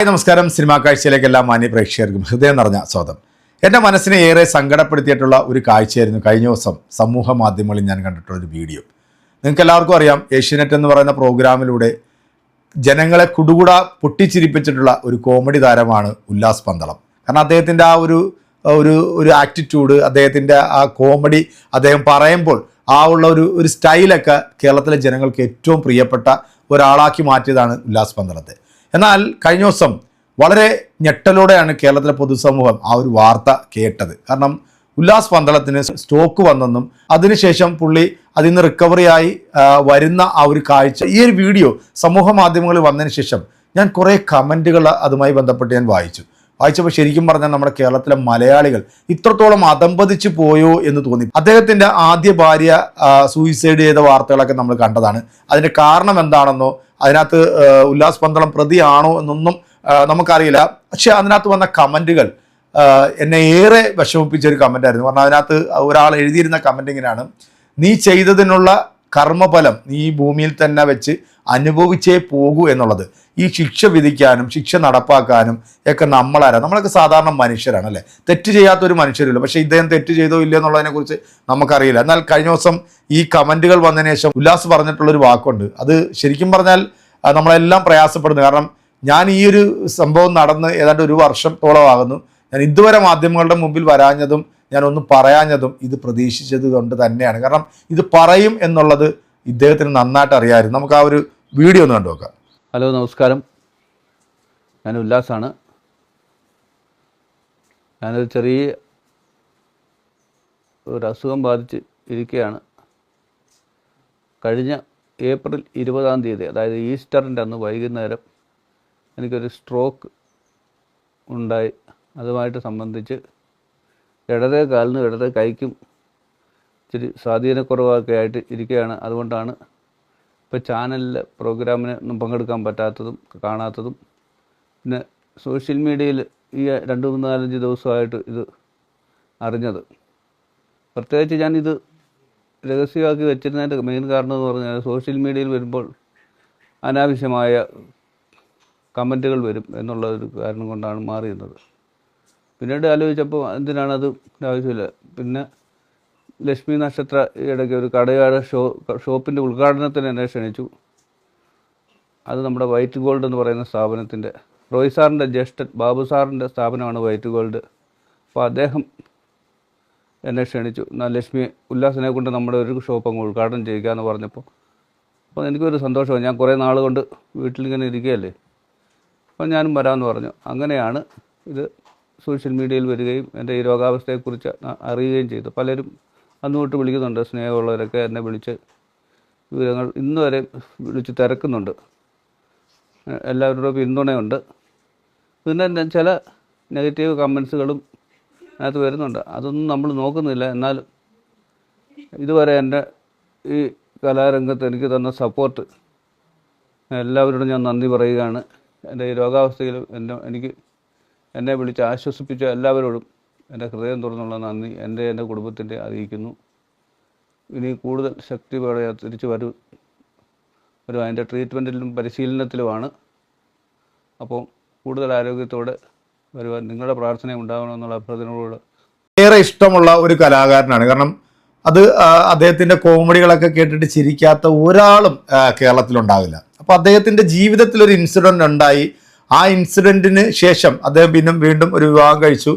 നമസ്കാരം. സിനിമാ കാഴ്ചയിലേക്ക് എല്ലാ മാന്യ പ്രേക്ഷകർക്കും ഹൃദയം നിറഞ്ഞ സ്വാഗതം. എന്റെ മനസ്സിനെ ഏറെ സങ്കടപ്പെടുത്തിയിട്ടുള്ള ഒരു കാഴ്ചയായിരുന്നു കഴിഞ്ഞ ദിവസം സമൂഹ മാധ്യമങ്ങളിൽ ഞാൻ കണ്ടിട്ടുള്ള ഒരു വീഡിയോ. നിങ്ങൾക്ക് എല്ലാവർക്കും അറിയാം ഏഷ്യനെറ്റ് എന്ന് പറയുന്ന പ്രോഗ്രാമിലൂടെ ജനങ്ങളെ കുടുകുട പൊട്ടിച്ചിരിപ്പിച്ചിട്ടുള്ള ഒരു കോമഡി താരമാണ് ഉല്ലാസ് പന്തളം. കാരണം അദ്ദേഹത്തിന്റെ ആ ഒരു ഒരു ഒരു ആറ്റിറ്റ്യൂഡ് അദ്ദേഹത്തിന്റെ ആ കോമഡി അദ്ദേഹം പറയുമ്പോൾ ആ ഉള്ള ഒരു ഒരു സ്റ്റൈലൊക്കെ കേരളത്തിലെ ജനങ്ങൾക്ക് ഏറ്റവും പ്രിയപ്പെട്ട ഒരാളാക്കി മാറ്റിയതാണ് ഉല്ലാസ് പന്തളത്തെ. എന്നാൽ കഴിഞ്ഞ ദിവസം വളരെ ഞെട്ടലോടെയാണ് കേരളത്തിലെ പൊതുസമൂഹം ആ ഒരു വാർത്ത കേട്ടത്. കാരണം ഉല്ലാസ് പന്തളത്തിന് സ്റ്റോക്ക് വന്നെന്നും അതിനുശേഷം പുള്ളി അതിൽ നിന്ന് റിക്കവറിയായി വരുന്ന ആ ഒരു കാഴ്ച ഈ ഒരു വീഡിയോ സമൂഹ മാധ്യമങ്ങളിൽ വന്നതിന് ശേഷം ഞാൻ കുറേ കമന്റുകൾ അതുമായി ബന്ധപ്പെട്ട് ഞാൻ വായിച്ചു. വായിച്ചപ്പോൾ ശരിക്കും പറഞ്ഞാൽ നമ്മുടെ കേരളത്തിലെ മലയാളികൾ ഇത്രത്തോളം അതമ്പതിച്ചു പോയോ എന്ന് തോന്നി. അദ്ദേഹത്തിന്റെ ആദ്യ ഭാര്യ സൂയിസൈഡ് ചെയ്ത വാർത്തകളൊക്കെ നമ്മൾ കണ്ടതാണ്. അതിന്റെ കാരണം എന്താണെന്നോ അതിനകത്ത് ഉല്ലാസ് പന്തളം പ്രതിയാണോ എന്നൊന്നും നമുക്കറിയില്ല. പക്ഷെ അതിനകത്ത് വന്ന കമന്റുകൾ എന്നെ ഏറെ വിഷമിപ്പിച്ച ഒരു കമന്റ് ആയിരുന്നു കാരണം അതിനകത്ത് ഒരാൾ എഴുതിയിരുന്ന കമന്റിങ്ങിനാണ് നീ ചെയ്തതിനുള്ള കർമ്മഫലം ഈ ഭൂമിയിൽ തന്നെ വെച്ച് അനുഭവിച്ചേ പോകൂ എന്നുള്ളത്. ഈ ശിക്ഷ വിധിക്കാനും ശിക്ഷ നടപ്പാക്കാനും ഒക്കെ നമ്മളാരാ? നമ്മളൊക്കെ സാധാരണ മനുഷ്യരാണ് അല്ലേ? തെറ്റ് ചെയ്യാത്ത ഒരു മനുഷ്യരില്ല പക്ഷേ ഇദ്ദേഹം തെറ്റ് ചെയ്തോ ഇല്ല എന്നുള്ളതിനെക്കുറിച്ച് നമുക്കറിയില്ല. എന്നാൽ കഴിഞ്ഞ ദിവസം ഈ കമന്റുകൾ വന്നതിന് ശേഷം ഉല്ലാസ് പറഞ്ഞിട്ടുള്ളൊരു വാക്കുണ്ട്. അത് ശരിക്കും പറഞ്ഞാൽ നമ്മളെല്ലാം പ്രയാസപ്പെടുന്നു. കാരണം ഞാൻ ഈ ഒരു സംഭവം നടന്ന് ഏതാണ്ട് ഒരു വർഷത്തോളമാകുന്നു. ഞാൻ ഇതുവരെ മാധ്യമങ്ങളുടെ മുമ്പിൽ വരാഞ്ഞതും ഞാൻ ഒന്നും പറയാഞ്ഞതും ഇത് പ്രതീക്ഷിച്ചത് കൊണ്ട് തന്നെയാണ്. കാരണം ഇത് പറയും എന്നുള്ളത് ഇദ്ദേഹത്തിന് നന്നായിട്ട് അറിയാമായിരുന്നു. നമുക്ക് ആ ഒരു വീഡിയോ ഒന്ന് കണ്ടു നോക്കാം. ഹലോ നമസ്കാരം. ഞാൻ ഉല്ലാസാണ്. ഞാനൊരു ചെറിയ ഒരു അസുഖം ബാധിച്ച് ഇരിക്കുകയാണ്. കഴിഞ്ഞ ഏപ്രിൽ ഇരുപതാം തീയതി അതായത് ഈസ്റ്ററിന്റെ അന്ന് വൈകുന്നേരം എനിക്കൊരു സ്ട്രോക്ക് ഉണ്ടായി. അതുമായിട്ട് സംബന്ധിച്ച് ഇടതേ കാലിനും ഇടതേ കൈക്കും ഇച്ചിരി സ്വാധീനക്കുറവൊക്കെ ആയിട്ട് ഇരിക്കുകയാണ്. അതുകൊണ്ടാണ് ഇപ്പോൾ ചാനലിൽ പ്രോഗ്രാമിന് ഒന്നും പങ്കെടുക്കാൻ പറ്റാത്തതും കാണാത്തതും. പിന്നെ സോഷ്യൽ മീഡിയയിൽ ഈ രണ്ട് മൂന്ന് നാലഞ്ച് ദിവസമായിട്ട് ഇത് അറിഞ്ഞത്. പ്രത്യേകിച്ച് ഞാനിത് രഹസ്യമാക്കി വെച്ചിരുന്നതിന്റെ മെയിൻ കാരണം എന്ന് പറഞ്ഞാൽ സോഷ്യൽ മീഡിയയിൽ വരുമ്പോൾ അനാവശ്യമായ കമന്റുകൾ വരും എന്നുള്ള ഒരു കാരണം കൊണ്ടാണ് മാറിയിരുന്നത്. പിന്നീട് ആലോചിച്ചപ്പോൾ എന്തിനാണ് അത് ആവശ്യമില്ല. പിന്നെ ലക്ഷ്മി നക്ഷത്ര ഇടയ്ക്ക് ഒരു കടയുടെ ഷോ ഷോപ്പിന്റെ ഉദ്ഘാടനത്തിന് എന്നെ ക്ഷണിച്ചു. അത് നമ്മുടെ വൈറ്റ് ഗോൾഡ് എന്ന് പറയുന്ന സ്ഥാപനത്തിന്റെ റോയ് സാറിന്റെ ജ്യേഷ്ഠൻ ബാബു സാറിന്റെ സ്ഥാപനമാണ് വൈറ്റ് ഗോൾഡ്. അപ്പോൾ അദ്ദേഹം എന്നെ ക്ഷണിച്ചു. എന്നാൽ ലക്ഷ്മി ഉല്ലാസിനെ കൊണ്ട് നമ്മുടെ ഒരു ഷോപ്പ് അങ്ങ് ഉദ്ഘാടനം ചെയ്യുക എന്ന് പറഞ്ഞപ്പോൾ അപ്പോൾ എനിക്കൊരു സന്തോഷമാണ് ഞാൻ കുറേ നാൾ കൊണ്ട് വീട്ടിലിങ്ങനെ ഇരിക്കുകയല്ലേ? അപ്പോൾ ഞാനും വരാമെന്ന് പറഞ്ഞു. അങ്ങനെയാണ് ഇത് സോഷ്യൽ മീഡിയയിൽ വരികയും എന്റെ ഈ രോഗാവസ്ഥയെക്കുറിച്ച് അറിയുകയും ചെയ്തു. പലരും അന്ന് തൊട്ട് വിളിക്കുന്നുണ്ട്. സ്നേഹമുള്ളവരൊക്കെ എന്നെ വിളിച്ച് വിവരങ്ങൾ ഇന്ന് വരെ വിളിച്ച് തിരക്കുന്നുണ്ട്. എല്ലാവരുടെ പിന്തുണയുണ്ട്. പിന്നെ ചില നെഗറ്റീവ് കമൻസുകളും അതിനകത്ത് വരുന്നുണ്ട്. അതൊന്നും നമ്മൾ നോക്കുന്നില്ല. എന്നാലും ഇതുവരെ എന്റെ ഈ കലാരംഗത്ത് എനിക്ക് തന്ന സപ്പോർട്ട് എല്ലാവരോടും ഞാൻ നന്ദി പറയുകയാണ്. എന്റെ ഈ രോഗാവസ്ഥയിൽ എന്റെ എനിക്ക് എന്നെ വിളിച്ച് ആശ്വസിപ്പിച്ച എല്ലാവരോടും എന്റെ ഹൃദയം തുറന്നുള്ള നന്ദി എന്റെ എന്റെ കുടുംബത്തിന്റെ അറിയിക്കുന്നു. ഇനി കൂടുതൽ ശക്തിയോടെ തിരിച്ചു വരും. ഒരു അതിന്റെ ട്രീറ്റ്മെന്റിലും പരിശീലനത്തിലുമാണ്. അപ്പോൾ കൂടുതൽ ആരോഗ്യത്തോടെ വരുവാൻ നിങ്ങളുടെ പ്രാർത്ഥന ഉണ്ടാകണമെന്നുള്ള അഭ്യർത്ഥനകളോട് ഏറെ ഇഷ്ടമുള്ള ഒരു കലാകാരനാണ്. കാരണം അത് അദ്ദേഹത്തിന്റെ കോമഡികളൊക്കെ കേട്ടിട്ട് ചിരിക്കാത്ത ഒരാളും കേരളത്തിലുണ്ടാവില്ല. അപ്പോൾ അദ്ദേഹത്തിന്റെ ജീവിതത്തിൽ ഒരു ഇൻസിഡന്റ് ഉണ്ടായി. ആ ഇൻസിഡന്റിന് ശേഷം അദ്ദേഹം പിന്നെ വീണ്ടും ഒരു വിവാഹം കഴിച്ചു.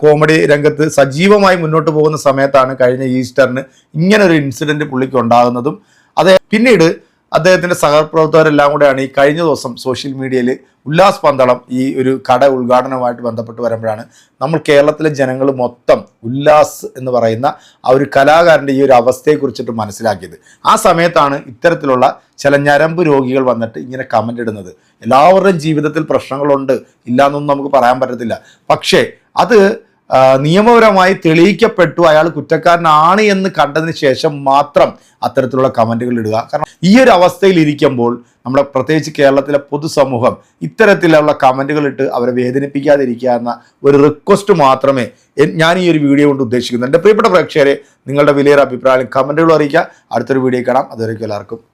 കോമഡി രംഗത്ത് സജീവമായി മുന്നോട്ട് പോകുന്ന സമയത്താണ് കഴിഞ്ഞ ഈസ്റ്ററിന് ഇങ്ങനൊരു ഇൻസിഡന്റ് പുള്ളിക്ക് ഉണ്ടാകുന്നതും. അതേ പിന്നീട് അദ്ദേഹത്തിന്റെ സഹപ്രവർത്തകരെല്ലാം കൂടെയാണ് ഈ കഴിഞ്ഞ ദിവസം സോഷ്യൽ മീഡിയയിൽ ഉല്ലാസ് പന്തളം ഈ ഒരു കട ഉദ്ഘാടനവുമായിട്ട് ബന്ധപ്പെട്ട് വരുമ്പോഴാണ് നമ്മൾ കേരളത്തിലെ ജനങ്ങൾ മൊത്തം ഉല്ലാസ് എന്ന് പറയുന്ന ആ ഒരു കലാകാരന്റെ ഈ ഒരു അവസ്ഥയെക്കുറിച്ചിട്ട് മനസ്സിലാക്കിയത്. ആ സമയത്താണ് ഇത്തരത്തിലുള്ള ചില ഞരമ്പ് രോഗികൾ വന്നിട്ട് ഇങ്ങനെ കമന്റ് ഇടുന്നത്. എല്ലാവരുടെയും ജീവിതത്തിൽ പ്രശ്നങ്ങളുണ്ട്. ഇല്ലാന്നൊന്നും നമുക്ക് പറയാൻ പറ്റത്തില്ല. പക്ഷേ അത് നിയമപരമായി തെളിയിക്കപ്പെട്ടു അയാൾ കുറ്റക്കാരനാണ് എന്ന് കണ്ടതിന് ശേഷം മാത്രം അത്തരത്തിലുള്ള കമന്റുകൾ ഇടുക. കാരണം ഈ ഒരു അവസ്ഥയിൽ ഇരിക്കുമ്പോൾ നമ്മുടെ പ്രത്യേകിച്ച് കേരളത്തിലെ പൊതുസമൂഹം ഇത്തരത്തിലുള്ള കമന്റുകൾ ഇട്ട് അവരെ വേദനിപ്പിക്കാതിരിക്കുക എന്ന ഒരു റിക്വസ്റ്റ് മാത്രമേ ഞാൻ ഈ ഒരു വീഡിയോ കൊണ്ട് ഉദ്ദേശിക്കുന്നു എന്റെ പ്രിയപ്പെട്ട പ്രേക്ഷകരെ നിങ്ങളുടെ വിലയേറെ അഭിപ്രായം കമന്റുകൾ അറിയിക്കുക. അടുത്തൊരു വീഡിയോ കാണാം. അതുവരെയ്ക്കും എല്ലാവർക്കും.